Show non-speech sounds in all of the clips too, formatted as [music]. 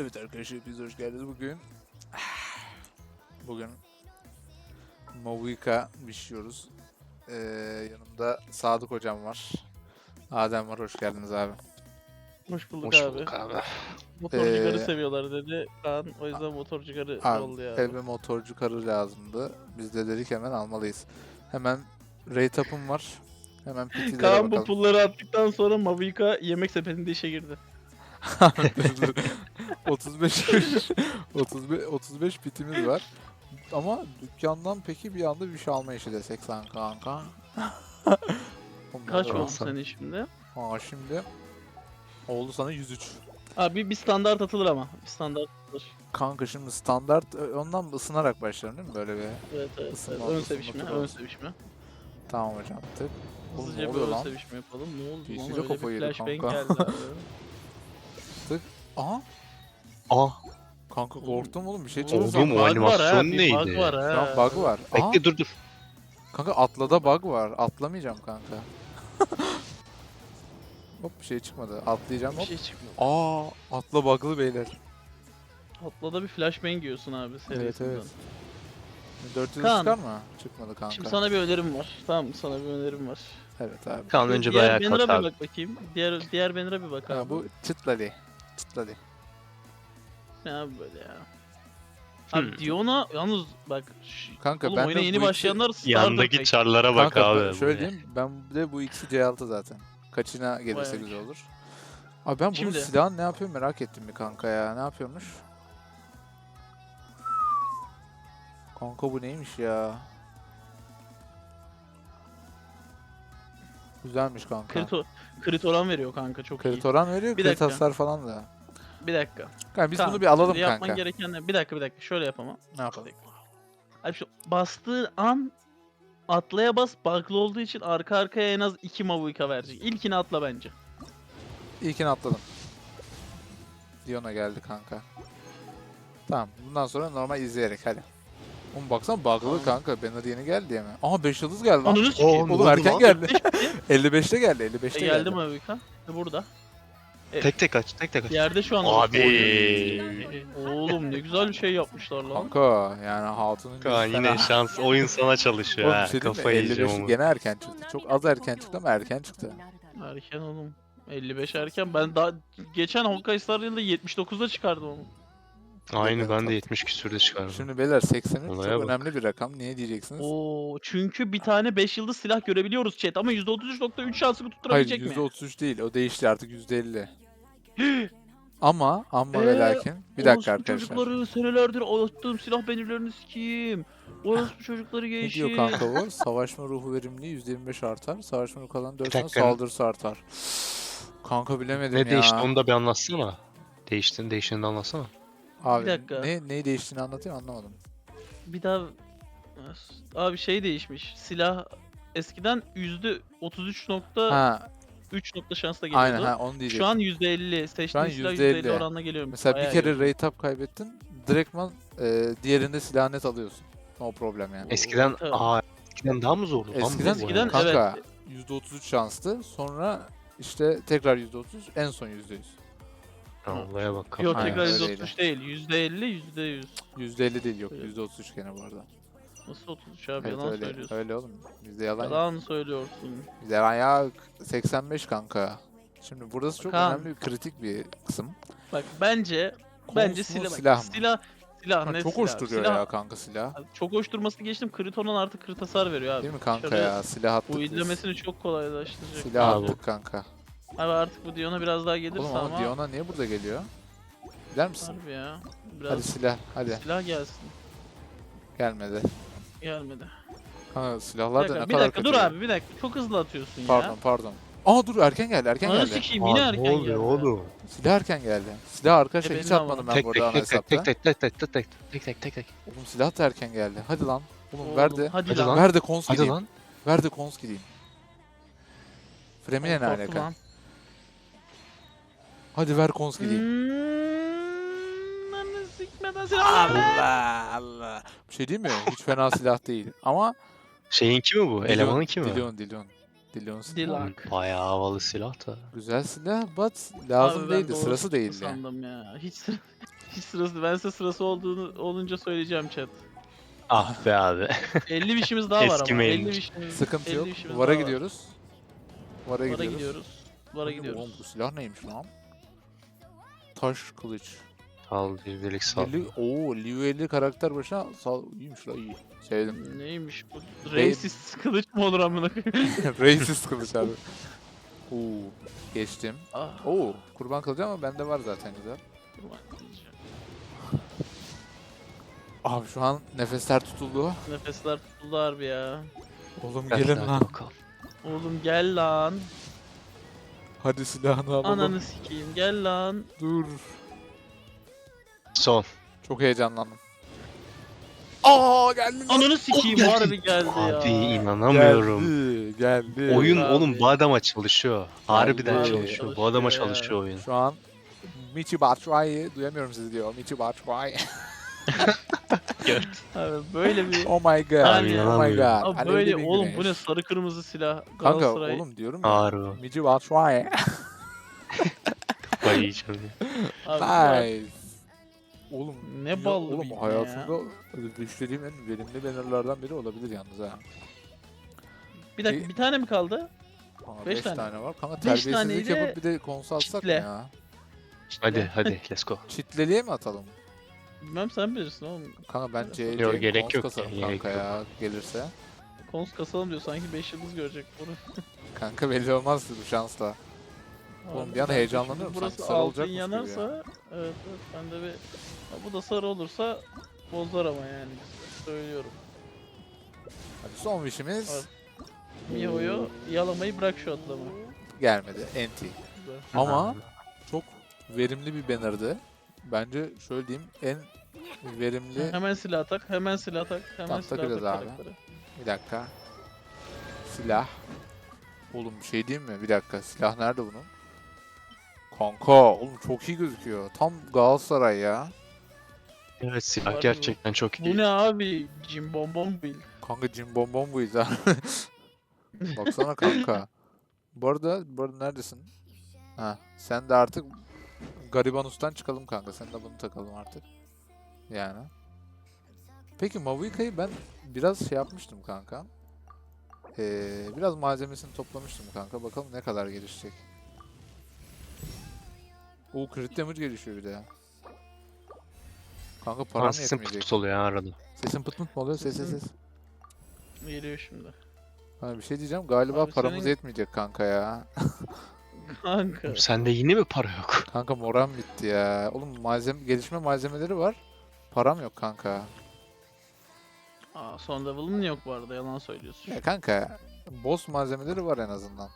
Evet arkadaşlar biz hoş geldiniz bugün. [sighs] Bugün Mavuika pişiyoruz. Ee, yanımda Sadık hocam var. Adem var hoş geldiniz abi. Hoş bulduk Hoş abi. bulduk abi. Motorcuları Ee, seviyorlar dedi. Kaan o yüzden Abi yolluyor eve abi. bir motorcu karı lazımdı. Biz de dedik hemen almalıyız. Hemen rate up'ım var. Hemen PT'lere Kaan bu bakalım. pulları attıktan sonra Mavica yemek sepetinde işe girdi. [laughs] Dur, dur. 35 35 35 pitimiz var. Ama dükkandan peki bir anda bir şey alma işi desek sen kanka. [laughs] Kaç oldu senin şimdi? Aa şimdi oldu sana 103. Abi bir standart atılır ama. Bir standart atılır. Kanka şimdi standart ö- ondan ısınarak başlarım değil mi böyle bir? Evet evet. evet. Isınma, Ön ısınma sevişme, ön sevişme. Tamam hocam tık. Hızlıca bir ön sevişme yapalım. Ne oldu PC'de kafayı yedi kanka. abi. [laughs] Aha Aa, kanka korktum oğlum bir şey çıktı. mu? sandım. o Bug var ha, animasyon bir neydi? Bug var Şu an ha. bug var. Bekle dur dur. kanka atlada bug var. Atlamayacağım kanka. [laughs] Hop bir şey çıkmadı. Atlayacağım Bir hop. şey çıkmıyor. Aa atla bug'lı beyler. Atlada bir flashbang yiyorsun abi serisinden. evet. 400 Kaan. çıkar mı? Çıkmadı kanka. Şimdi sana bir önerim var. Tamam mı? Sana bir önerim var. Evet abi. Kaan önce bir diğer ayağa banner'a kalk bir abi. bak bakayım. Diğer diğer banner'a bir bak abi. Ha, bu çıtladı. Çıtladı. Ne abi böyle ya. Abi Hmm. Diona yalnız bak ş- Kanka oğlum ben oyuna de yeni bu başlayanlar Star'dır Yandaki pek. çarlara bak Kanka abi. şöyle diyeyim ben de bu ikisi C6 zaten. Kaçına gelirse Vay güzel olur. Abi ben bunun Şimdi- silahını ne yapıyor merak ettim bir kanka ya. Ne yapıyormuş? Kanka bu neymiş ya? Güzelmiş kanka. Krito, krit oran veriyor kanka çok Krit iyi. oran veriyor, Bir krit dakika. hasar falan da. Bir dakika. Kanka biz Kaan, bunu bir alalım şimdi yapman kanka. gereken ne? Bir dakika bir dakika şöyle yapamam. Ne yapalım? Abi şu bastığı an atlaya bas bug'lı olduğu için arka arkaya en az 2 mavuika verecek. İlkini atla bence. İlkini atladım. Diona geldi kanka. Tamam. Bundan sonra normal izleyerek hadi. Oğlum baksana bug'lı Tamam. kanka. Banner yeni geldi diye mi? Aha 5 yıldız geldi lan. Ananı sikeyim. Oğlum oldu erken lan? geldi. [laughs] 55'te geldi. 55'te E, geldi. geldi mavika. E, burada. Tek tek aç, tek tek aç. Yerde şu an. Abi. Oğlum ne güzel bir şey yapmışlar lan. Kanka yani hatunun Kaan yine şans oyun sana çalışıyor ha. şey? Kafayı yiyeceğim 55 onu. gene erken çıktı. Çok az erken çıktı ama erken çıktı. Erken oğlum. 55 erken. Ben daha geçen Honkai Star yılında 79'da çıkardım onu. Aynı ben de 70 küsürde çıkardım. Şimdi beyler 83 Olaya çok bak. önemli bir rakam. Niye diyeceksiniz? Oo, çünkü bir tane 5 yıldız silah görebiliyoruz chat ama %33.3 şansını Hayır tutturabilecek mi? %33 değil. O değişti artık %50. [gasps] ama ama Ee, ve lakin bir dakika Orospu arkadaşlar. çocukları senelerdir attığım silah belirlerini sikeyim. Orospu çocukları Ne diyor kanka bu? [laughs] Savaşma ruhu verimliliği %25 artar. Savaşma ruhu kalan 4 dakika. saldırısı artar. [gasps] Kanka bilemedim Ne ya. değişti onu da bir anlatsana. Değiştin, değiştiğini de anlatsana. Abi Bir dakika. ne neyi değiştiğini anlatayım anlamadım. Bir daha abi şey değişmiş. Silah eskiden %33.3 Ha nokta şansla geliyordu. aynen ha onu diyecektim. Şu an %50. Seçtiğin silah %50. %50 oranla geliyor. Mesela Bayağı bir kere iyi. rate up kaybettin. Direktman e, diğerinde silah net alıyorsun. No problem yani. Eskiden, tabii. aa eskiden daha mı zordu? Eskiden, Eskiden kanka %33 şanstı. Sonra işte tekrar %30 en son %100. Olaya bak Yok tekrar öyleydi. 133 değil. %50 %100. %50 değil yok Evet. %33 gene bu arada. Nasıl 33 abi Evet yalan öyle, söylüyorsun. öyle oğlum. Bizde yalan yok. Yalan söylüyorsun. Bizde yalan ya 85 kanka. Şimdi burası çok Kaan. önemli bir kritik bir kısım. Bak bence bence silah silah mı? silah silah Ha, net çok silah. hoş duruyor silah, ya kanka silah. Çok hoş durmasını geçtim. Kriton'un artık krit hasar veriyor abi. Değil mi kanka Şöyle ya? Silah attık Bu biz. izlemesini çok kolaylaştıracak. Silah Abi. attık kanka. Abi artık bu Dion'a biraz daha gelirse Oğlum ama ama Diona niye burada geliyor? Gider misin? harbi ya. Biraz Hadi silah hadi. silah gelsin. Gelmedi. Gelmedi. Kanka Bir silahlar da ne dakika, bir kadar dakika dur kötü. abi bir dakika. Çok hızlı atıyorsun Pardon ya. pardon. Aa dur erken geldi erken Ananı geldi. sikeyim yine Aa, erken ne oluyor geldi. oğlum? Silah erken geldi. Silah arkadaşlar E, hiç benim atmadım ben Tek bu tek arada ana tek tek hesapta. tek tek tek tek tek tek tek tek tek tek. Oğlum silah da erken geldi. Hadi lan. Oğlum, Oğlum, ver de. Hadi, Hadi lan. lan. Ver de kons Hadi gideyim. lan. Ver de kons gideyim. Fremine ne alaka? lan. Hadi ver kons gideyim. Hmm, sikmeden. Allah Allah. Bir şey değil mi? Hiç fena silah değil. Ama Şeyin kimi bu? Elemanın Dilon, kimi? Dilon, Dilon. Dilon silah. Dilak. Bayağı havalı silah da. Güzel silah but lazım Abi ben değildi. doğru Sırası değildi. Sandım ya. Hiç sıra [laughs] hiç sırası. Ben size sırası olduğunu olunca söyleyeceğim chat. Ah be abi. [laughs] 50 vişimiz daha var ama. 50 mainmiş. vişimiz. Sıkıntı 50 yok. vişimiz Vara daha var. gidiyoruz. Vara Vara gidiyoruz. gidiyoruz. Vara Oğlum, gidiyoruz. bu silah neymiş lan? Taş kılıç. Sal delik sal. Li Oo, Liu 50 karakter başına sal iyiymiş la iyi. Sevdim. Neymiş bu? Racist kılıç mı olur amına koyayım? [laughs] [laughs] Racist kılıç abi. Oo, geçtim. Ah, Oo, kurban kılıcı ama bende var zaten güzel. kurban diyeceğim. Abi şu an nefesler tutuldu. Nefesler tutuldu harbi ya. Oğlum gelin lan. Oğlum gel lan. Hadi silahını alalım. Ananı sikeyim gel lan. Dur. Son. Çok heyecanlandım. Aa geldi lan. Ananı sikeyim geldi. harbi geldi ya. Abi inanamıyorum. Geldi. Geldi. Oyun Abi. oğlum bu adama çalışıyor. Harbiden Abi, çalışıyor. Bu adama çalışıyor ya. çalışıyor oyun. Şu an Michi Batshuayi duyamıyorum sizi diyor. Michi Batshuayi. [laughs] Abi böyle bir oh my god. Abi, oh my god. Abi Alevli böyle bir oğlum güneş. bu ne sarı kırmızı silah Kanka Galatasaray. oğlum diyorum ya. Harbi. Michi Batshuayi. [laughs] Ay canım. Abi, nice. Oğlum Ne ya- ballı Oğlum bir iğne hayatımda düşlediğim en verimli bannerlardan biri olabilir yalnız ha. bir dakika bir tane mi kaldı? Kanka Beş 5 tane. tane. var. Kanka Beş terbiyesizlik yapıp bir de konsol atsak mı çitle. ya? Hadi hadi let's go. Çitleliğe mi atalım? Bilmem sen bilirsin oğlum. Kanka ben Yok, C, Yok, gerek kons yok kasarım gerek kanka ya gelirse. Kons kasalım diyor sanki 5 yıldız görecek bunu. [laughs] Kanka belli olmaz bu şansla. Oğlum bir an heyecanlanıyorum, şimdi Burası sanki sarı altın olacakmış gibi yanarsa evet evet ben de bir Ya bu da sarı olursa bozar ama yani söylüyorum. Hadi son wish'imiz Evet. Miho'yu yalamayı bırak şu atlama. gelmedi. NT. Güzel. Ama çok verimli bir banner'dı. Bence şöyle diyeyim en verimli... Hemen silah tak, hemen silah tak, hemen Tamam, silah tak abi. Bir dakika. Silah. Oğlum bir şey diyeyim mi? Bir dakika. Silah nerede bunun? Kanka oğlum çok iyi gözüküyor. Tam Galatasaray ya. Evet silah Harbi. gerçekten çok iyi. Bu ne abi? Jim Bombom Bill. Kanka Jim Bombom buydu ha. [laughs] Baksana kanka. Bu arada, bu arada neredesin? Ha, sen de artık Garibanus'tan çıkalım kanka. Sen de bunu takalım artık. Yani. Peki Mavuika'yı ben biraz şey yapmıştım kanka. Ee, biraz malzemesini toplamıştım kanka. Bakalım ne kadar gelişecek. O crit damage gelişiyor bir de ya. Kanka param Lan sesin pıt yetmeyecek. pıt oluyor ha arada. Sesin pıt pıt mı oluyor? Ses ses ses. Geliyor şimdi. Ha, bir şey diyeceğim galiba Abi paramız senin- yetmeyecek kanka ya. [laughs] Kanka. Sende yine mi para yok? [laughs] Kanka moram bitti ya. Oğlum malzeme gelişme malzemeleri var. Param yok kanka. Aa, son level'ın yok bu arada yalan söylüyorsun. Ya kanka boss malzemeleri var en azından.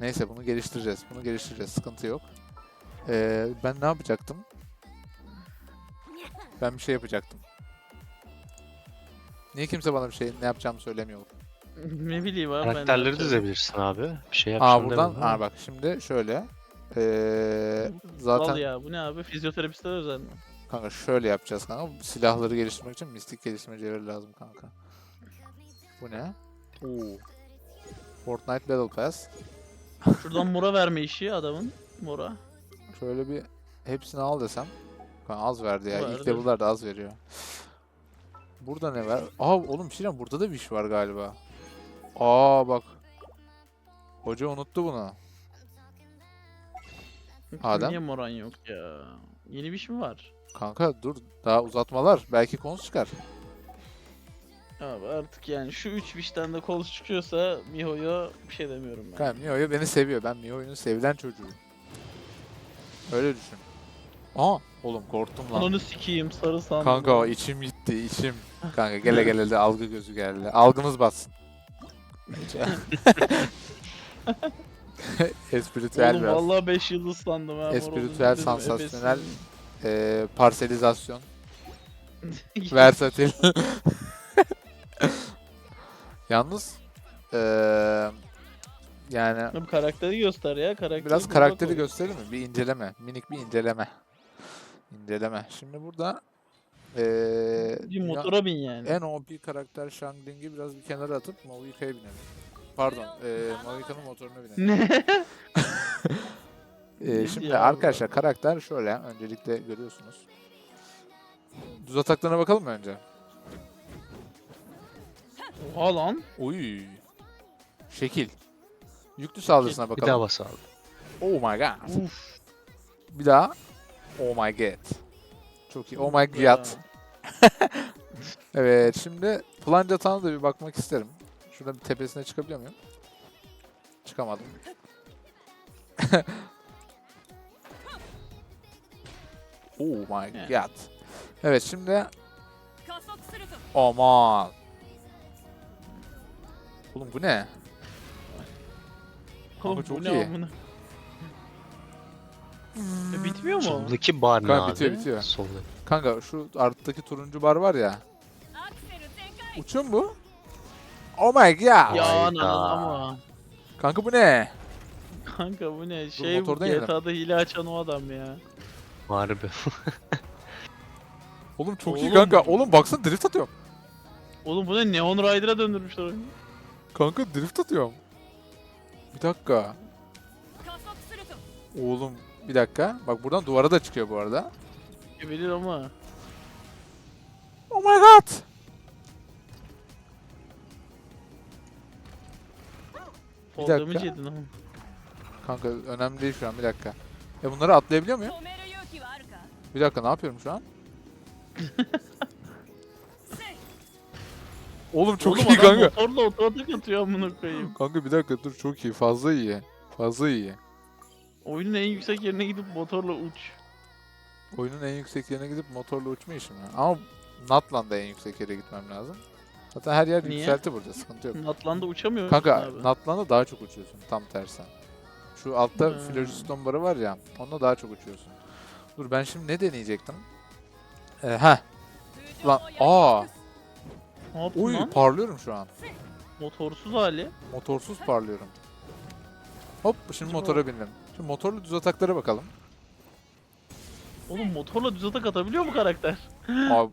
Neyse bunu geliştireceğiz. Bunu geliştireceğiz. Sıkıntı yok. Ee, ben ne yapacaktım? Ben bir şey yapacaktım. Niye kimse bana bir şey ne yapacağımı söylemiyor? Ne bileyim abi ben. Karakterleri yapacağım. dizebilirsin abi. Bir şey Aa yapacaksın buradan, aa bak şimdi şöyle. Ee, zaten Al ya bu ne abi? Fizyoterapistler özel mi? Kanka şöyle yapacağız kanka. Silahları geliştirmek için mistik geliştirme cevheri lazım kanka. Bu ne? Oo. Fortnite Battle Pass. Şuradan mora verme işi adamın. Mora. Şöyle bir hepsini al desem. Kanka az verdi ya. İlk Verdi. level'larda az veriyor. Burada ne var? Aa oğlum bir şey diyeyim, burada da bir iş var galiba. Aa bak. Hoca unuttu bunu. Adem? Niye moran yok ya? Yeni bir iş mi var? Kanka dur daha uzatmalar. Belki kons çıkar. Abi artık yani şu 3 bişten de kol çıkıyorsa Miho'ya bir şey demiyorum ben. Kanka Mio'yu beni seviyor. Ben Mio'nun sevilen çocuğuyum. Öyle düşün. Aa oğlum korktum lan. Ananı sikeyim sarı sandım. Kanka o içim gitti içim. Kanka gele gele de algı gözü geldi. Algımız batsın. [laughs] Espritüel Oğlum biraz. vallahi 5 yıldız sandım ha. Espritüel, sansasyonel. Ee, parselizasyon. [laughs] Versatil. [laughs] Yalnız eee yani Bu karakteri göster ya. Karakteri biraz karakteri gösterelim mi? Bir inceleme. Minik bir inceleme. İnceleme. Şimdi burada eee Bir motora bin yani. en OP karakter Shang Ling'i biraz bir kenara atıp Maoika'ya binelim. Pardon. E, Mavika'nın motoruna binelim. Ne? [laughs] E, şimdi Ya arkadaşlar karakter şöyle. Öncelikle görüyorsunuz. Düz ataklarına bakalım mı önce? Oha lan. Uy. Şekil. Yüklü saldırısına Bir bakalım. daha bas abi. Oh my god. Uf. Bir daha. Oh my god. Çok iyi. Oh my god. evet [laughs] şimdi plunge atağına da bir bakmak isterim. Şurada bir tepesine çıkabiliyor muyum? Çıkamadım. [laughs] oh my god. Evet şimdi Aman. Oğlum bu ne? Kanka çok bu iyi. Ne e, bitmiyor mu? Soldaki bar ne Kanka abi? bitiyor, bitiyor. Solda. Kanka şu arttaki turuncu bar var ya. Uçun bu. Oh my god. Ya Hayda. ananı ama. Kanka bu ne? Kanka bu ne? Şey bu motordan yedim. GTA'da hile açan o adam ya. Harbi. [laughs] Oğlum çok iyi Oğlum. kanka. Oğlum baksana drift atıyorum. Oğlum bu ne? Neon Rider'a döndürmüşler oyunu. Kanka drift atıyorum. Bir dakika. Oğlum bir dakika. Bak buradan duvara da çıkıyor bu arada. Gebelir ama. Oh my god. Bir dakika. Yedin. Kanka önemli değil şu an bir dakika. E bunları atlayabiliyor muyum? Bir dakika ne yapıyorum şu an? [laughs] Oğlum çok Oğlum iyi adam kanka. Motorla otomatik atıyor amına koyayım. Kanka bir dakika dur çok iyi fazla iyi. Fazla iyi. Oyunun en yüksek yerine gidip motorla uç. Oyunun en yüksek yerine gidip motorla uçma işi mi? Ama Natlan'da en yüksek yere gitmem lazım. Zaten her yer Niye? yükselti burada [laughs] sıkıntı yok. Natlan'da uçamıyor Kanka abi. Natlan'da daha çok uçuyorsun tam tersen. Şu altta hmm. Floriston barı var ya onunla daha çok uçuyorsun. Dur ben şimdi ne deneyecektim? Ee, heh. Lan aa. Ne yaptın Uy lan? parlıyorum şu an. Motorsuz hali. Motorsuz parlıyorum. Hop şimdi motora bindim. Şimdi motorlu düz ataklara bakalım. Oğlum motorla düz atak atabiliyor mu karakter? Abi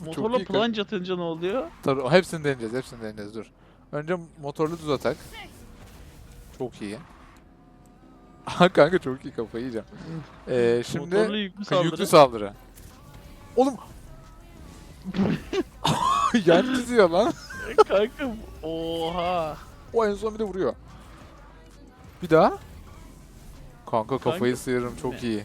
[laughs] Motorla iyi kanka. plunge atınca ne oluyor? Tabii, hepsini deneyeceğiz, hepsini deneyeceğiz dur. Önce motorlu düz atak. Çok iyi. Aha [laughs] kanka çok iyi kafayı yiyeceğim. Ee, şimdi Motorlu yüklü Ka- saldırı. Yüklü saldırı. Oğlum. [laughs] Yer çiziyor lan. Kanka oha. O en son bir de vuruyor. Bir daha. Kanka kafayı Kanka- sıyırırım çok iyi.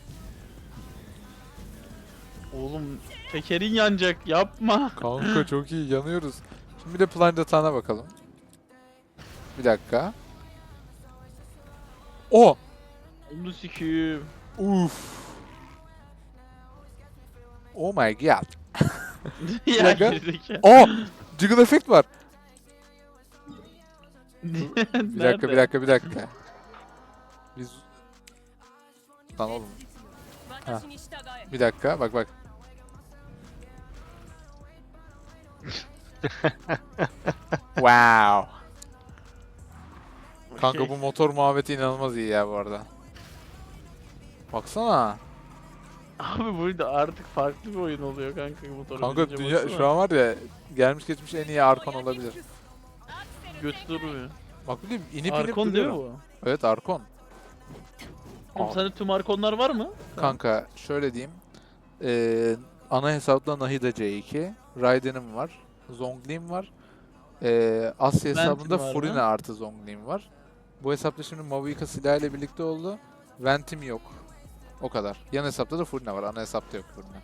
Oğlum tekerin yanacak yapma. Kanka çok iyi yanıyoruz. Şimdi bir de plunge atağına bakalım. Bir dakika. O. Onu sikiyim. Uf. Oh my god. [laughs] ya dakika. gerizekalı. O. Jiggle effect var. Bir [laughs] Bir dakika bir dakika bir dakika. Lan oğlum. Ha. Bir dakika bak bak. [laughs] wow. Şey. Kanka bu motor muhabbeti inanılmaz iyi ya bu arada. Baksana. Abi burada artık farklı bir oyun oluyor kanka motor Kanka dünya baksana. şu an var ya gelmiş geçmiş en iyi Arkon olabilir. Götü durmuyor. Bak bileyim inip Arkon inip değil mi bu? Evet Arkon. Oğlum Aa. sende tüm Arkonlar var mı? Kanka şöyle diyeyim. Ee, ana hesapta Nahida C2. Raiden'im var. Zhonglim var. Ee, Asya Ventim hesabında var? Furina artı Zhonglim var. Bu hesapta şimdi Mavuika silahıyla birlikte oldu. Ventim yok. O kadar. Yan hesapta da Furina var. Ana hesapta yok Furina.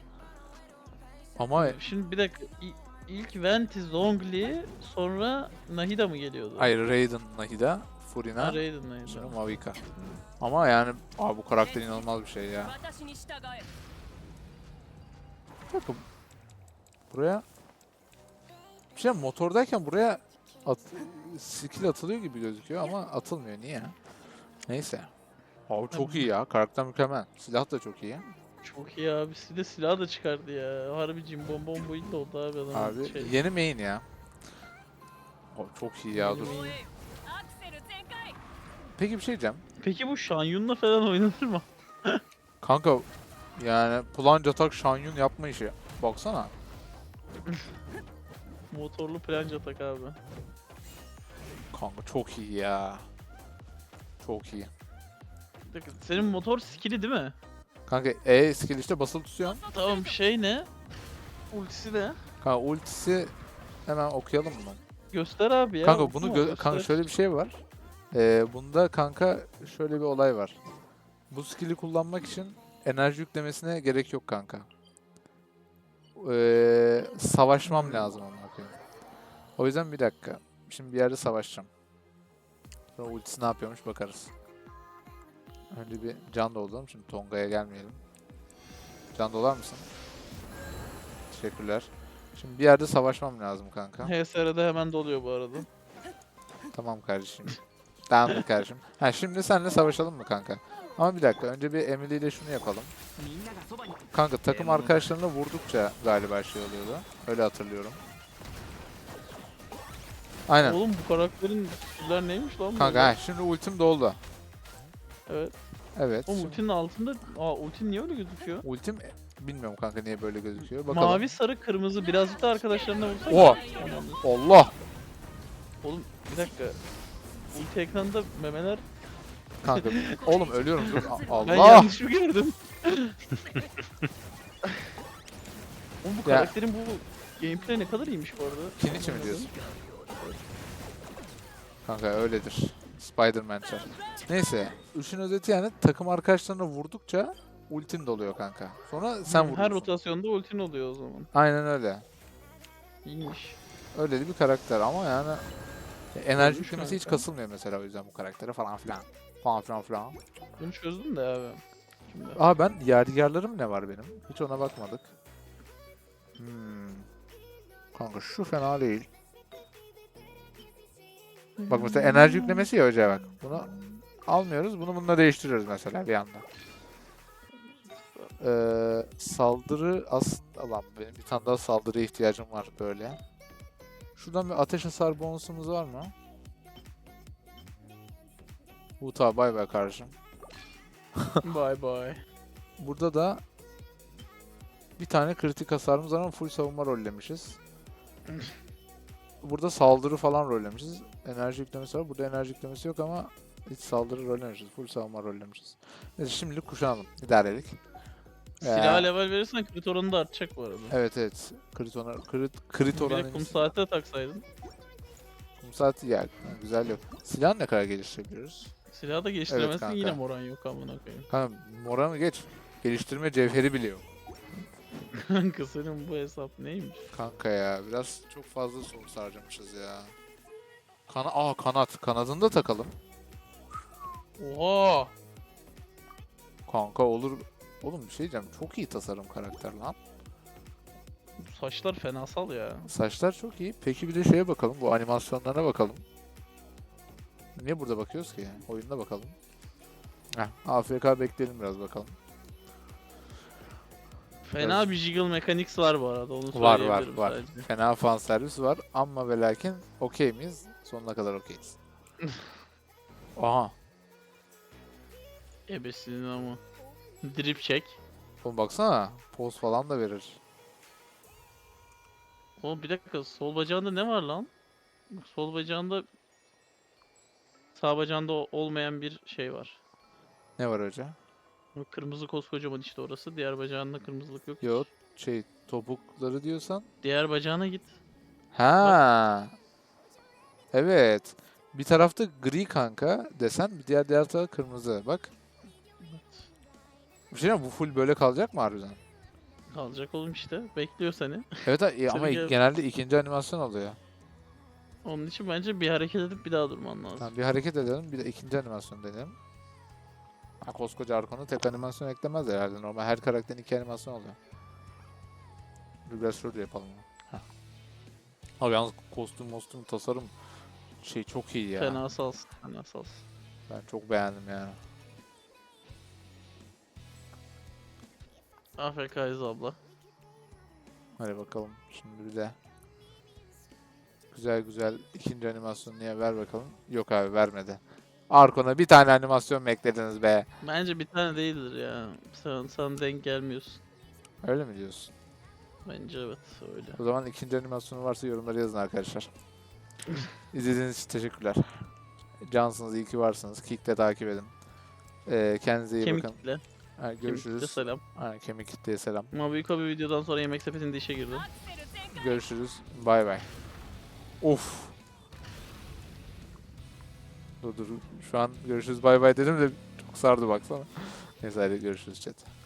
Ama Şimdi bir dakika. İ- İlk Venti Zongli sonra Nahida mı geliyordu? hayır Raiden Nahida, Furina, Raiden neydi? sonra Mavica. Ama yani abi bu karakter inanılmaz bir şey ya. Bakın buraya bir şey motordayken buraya at, skill atılıyor gibi gözüküyor ama atılmıyor niye? Neyse. Abi çok iyi ya. Karakter mükemmel. Silah da çok iyi. Çok iyi abi. Bir de silah da çıkardı ya. Harbi cimbom bomboyun da oldu abi adam. Abi şey. yeni main ya. Abi çok iyi ya Yeni dur. main. Peki bir şey diyeceğim. Peki bu Shanyun'la falan oynanır mı? [laughs] Kanka yani plunge atak Shanyun yapma işi. Baksana. Motorlu plunge atak abi. Kanka çok iyi ya. Çok iyi. Dakika, Senin motor skill'i değil mi? Kanka E skill işte basılı tutuyorsun. Tamam şey ne? Ultisi ne? Kanka ultisi hemen okuyalım mı? Göster abi ya. Kanka bunu gö- göster. kanka şöyle bir şey var. Ee, bunda kanka şöyle bir olay var. Bu skill'i kullanmak için enerji yüklemesine gerek yok kanka. Ee, savaşmam lazım amına koyayım. O yüzden bir dakika. Şimdi bir yerde savaşacağım. Sonra ultisi ne yapıyormuş bakarız. Önce bir can dolduralım. Şimdi Tonga'ya gelmeyelim. Can dolar mısın? Teşekkürler. Şimdi bir yerde savaşmam lazım kanka. HSR'de hemen doluyor bu arada. Tamam kardeşim. Tamam kardeşim. Ha şimdi seninle savaşalım mı kanka? Ama bir dakika önce bir Emily ile şunu yapalım. Kanka takım arkadaşlarına vurdukça galiba şey oluyordu. Öyle hatırlıyorum. Aynen. Oğlum bu karakterin skill'ler neymiş lan? Kanka ha şimdi ultim doldu. Evet. Evet. Oğlum şimdi ultinin altında... Aa ultin niye öyle gözüküyor? ultim bilmiyorum kanka niye böyle gözüküyor. Bakalım. Mavi, sarı, kırmızı birazcık da arkadaşlarına vursak. Tamamdır. Allah! Oğlum bir dakika. Ulti ekranında memeler... Kanka [laughs] oğlum ölüyorum dur. A- Ben Allah! yanlış mı gördüm? [laughs] Oğlum bu Ya. karakterin bu gameplay ne kadar iyiymiş bu arada. Kinichi mi diyorsun? Kanka öyledir. Spider-Man çar. Neyse. Üçün özeti yani takım arkadaşlarına vurdukça ultin doluyor kanka. Sonra sen vuruyorsun. Her rotasyonda ultin oluyor o zaman. Aynen öyle. İyiymiş. Öyle de bir karakter ama yani enerji Olmuş yüklemesi hiç kasılmıyor mesela o yüzden bu karaktere falan filan. Falan filan filan. Bunu çözdüm de abi. Şimdi. Aa ben yadigarlarım ne var benim? Hiç ona bakmadık. Hmm. Kanka şu fena değil. Bak mesela enerji yüklemesi ya hoca bak. Bunu almıyoruz. Bunu bununla değiştiriyoruz mesela bir anda. Ee, saldırı aslında lan benim bir tane daha saldırıya ihtiyacım var böyle. Şuradan bir ateş hasar bonusumuz var mı? Uta bay bay kardeşim. [laughs] Bye bye. Burada da bir tane kritik hasarımız var ama full savunma rollemişiz. Burada saldırı falan rollemişiz. Enerji yüklemesi var. Burada enerji yüklemesi yok ama hiç saldırı rollemişiz. Full savunma rollemişiz. Neyse şimdilik kuşanalım. İdarelik. Silah Ee, level verirsen crit oranı da artacak bu arada. Evet evet. Crit, ona, crit, crit Bir de oranı. kum saate taksaydın. Kum saati ya. Güzel yok. Silah ne kadar geliştirebiliyoruz? Silahı da geliştiremezsin kanka. yine moran yok amına koyayım. Kanka moranı geç. Geliştirme cevheri bile yok. Kanka senin bu hesap neymiş? Kanka ya biraz çok fazla source harcamışız ya. Kana Aa kanat. Kanadını da takalım. Oha! Kanka olur. Oğlum bir şey diyeceğim. Çok iyi tasarım karakter lan. Saçlar fenasal ya. Saçlar çok iyi. Peki bir de şeye bakalım. Bu animasyonlarına bakalım. Niye burada bakıyoruz ki? Oyunda bakalım. Heh, AFK bekleyelim biraz bakalım. Fena Evet. bir jiggle mechanics var bu arada onu Var, var, var. sadece. Fena fan servis var ama ve lakin okey miyiz? Sonuna kadar okeyiz. [laughs] Aha. Ebesinin ama. Drip check. Oğlum baksana. Poz falan da verir. Oğlum bir dakika sol bacağında ne var lan? Bak, Sol bacağında sağ bacağında olmayan bir şey var. Ne var hoca? Kırmızı koskocaman işte orası. Diğer bacağında kırmızılık yok. Yok. Şey topukları diyorsan. Diğer bacağına git. Ha. Evet. Bir tarafta gri kanka desen, bir diğer diğer tarafta kırmızı. Bak. Bir şey mi? bu full böyle kalacak mı harbiden? Kalacak oğlum işte. Bekliyor seni. Evet ha- ama Tabii ki. genelde ikinci animasyon oluyor. Onun için bence bir hareket edip bir daha durman lazım. Tamam, bir hareket edelim, bir de ikinci animasyon deneyelim. Ha, koskoca Arkon'a tek animasyon eklemez herhalde. Normal her karakterin iki animasyon oluyor. Biraz şurada yapalım. Heh. Abi yalnız kostüm, mostüm, tasarım şey çok iyi ya. Fena salsın. Fena salsın. Ben çok beğendim yani. AFK'yız abla. Hadi bakalım şimdi bir de güzel güzel ikinci animasyonu niye ver bakalım. Yok abi vermedi. Arkon'a bir tane animasyon mu eklediniz be? Bence bir tane değildir ya. Sen, sen denk gelmiyorsun. Öyle mi diyorsun? Bence evet öyle. O zaman ikinci animasyonu varsa yorumlara yazın arkadaşlar. [laughs] İzlediğiniz için teşekkürler. Cansınız, iyi ki varsınız. Kick'te takip edin. Ee, kendinize iyi Kemik bakın. kitle. Ha, görüşürüz. kitle selam. Ha, kemik kitleye selam. Mabuik abi videodan sonra yemek sepetinde işe girdi. Görüşürüz. Bay bay. Of. Dur dur. Şu an görüşürüz bay bay dedim de çok sardı baksana. Neyse hadi görüşürüz chat.